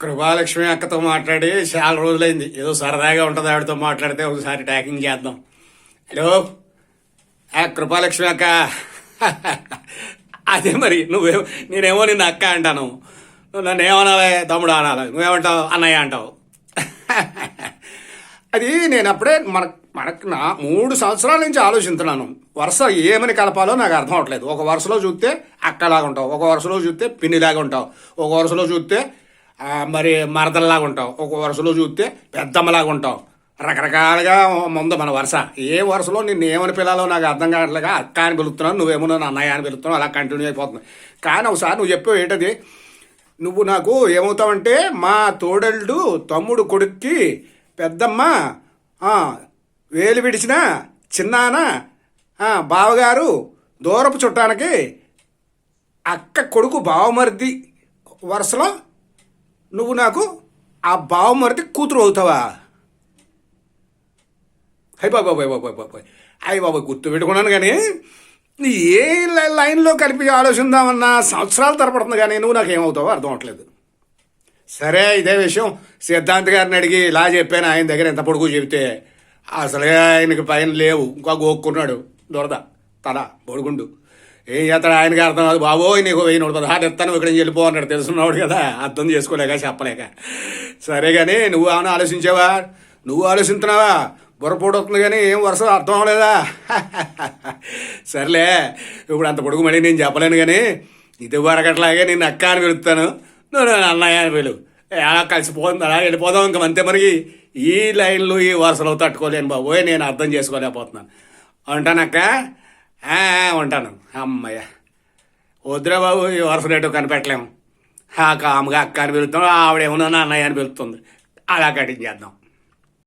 కృపాలక్ష్మి అక్కతో మాట్లాడి చాలా రోజులైంది. ఏదో సరదాగా ఉంటుంది ఆవిడతో మాట్లాడితే ఒకసారి ట్యాకింగ్ చేద్దాం. హలో? ఆ కృపాలక్ష్మి అక్క. అదే మరి నువ్వే నేనేమో నిన్న అక్క అంటాను. నువ్వు నన్ను ఏమనాలి? తమ్ముడు అనాలి. నువ్వేమంటావు? అన్నయ్య అంటావు. అది నేను అప్పుడే మన మనకు నా మూడు సంవత్సరాల నుంచి ఆలోచిస్తున్నాను. వరుస ఏమని కలపాలో నాకు అర్థం అవట్లేదు. ఒక వరుసలో చూస్తే అక్కలాగా ఉంటావు. ఒక వరుసలో చూస్తే పిన్నిలాగా ఉంటావు. ఒక వరుసలో చూస్తే మరి మరదల్లాగా ఉంటావు ఒక వరుసలో చూస్తే పెద్దమ్మలాగా ఉంటావు రకరకాలుగా ముందు మన వరుస. ఏ వరుసలో నిన్ను ఏమని పిల్లాలో నాకు అర్థం కావట్లేగా అక్క అని పిలుస్తున్నావు నువ్వేమో నా అన్నయ్య అని పిలుస్తున్నావు అలా కంటిన్యూ అయిపోతుంది. కానీ ఒకసారి నువ్వు చెప్పావు ఏంటది? నువ్వు నాకు ఏమవుతావంటే మా తోడళ్ళు తమ్ముడు కొడుక్కి పెద్దమ్మ వేలు విడిచిన చిన్నాన బావగారు దూరపు చుట్టానికి అక్క కొడుకు బావమరిది వరుసలో నువ్వు నాకు ఆ బావమరిది కూతురు అవుతావా? హై బాబా బాయ్ బాబాయ్ బాబాయ్. అయ్యి బాబాయ్ గుర్తు పెట్టుకున్నాను కానీ నీ ఏ లైన్లో కలిపి ఆలోచిద్దామన్నా సంవత్సరాలు తరపడుతుంది కానీ నువ్వు నాకు ఏమవుతావో అర్థం అవట్లేదు. సరే ఇదే విషయం. సిద్ధాంత్ గారిని అడిగి ఇలా చెప్పాను ఆయన దగ్గర ఎంత పొడుగు చెబితే అసలే ఆయనకి పైన లేవు. ఇంకా గోక్కున్నాడు. దొరద తల పొడుగుండు ఏం చేస్తాడు ఆయనకి అర్థం కాదు. బాబోయ్ నీకు వెయ్యి నూట పదహారు ఎత్తాను ఇక్కడ నుంచి వెళ్ళిపో అన్నాడు. తెలుసున్నాడు కదా అర్థం చేసుకోలేక చెప్పలేక. సరే కానీ నువ్వు ఏమైనా ఆలోచించావా? నువ్వు ఆలోచిస్తున్నావా బుర్రపోటు కానీ ఏం వరుస అర్థం అవ్వలేదా? సర్లే ఇప్పుడు అంత పొడుగు మళ్ళీ నేను చెప్పలేను కానీ ఇది వరకట్లాగే నేను అక్క అని పిలుస్తాను. నువ్వు అన్నయ్య అని పిలువు ఎలా కలిసిపోతుంది అలా వెళ్ళిపోదాం ఇంక అంతే మనకి. ఈ లైన్లు ఈ వరుసలో తట్టుకోలేను బాబోయ్ నేను అర్థం చేసుకోలేకపోతున్నాను. అంటానక్క? ఉంటాను. అమ్మయ్య. వద్దురా బాబు ఈ వరుస రేటు కనిపెట్టలేము. ఆ కాముగా అక్క అని పిలుస్తాం ఆవిడేమో అన్నయ్య అని పిలుస్తుంది. అలా కటింగ్ చేద్దాం.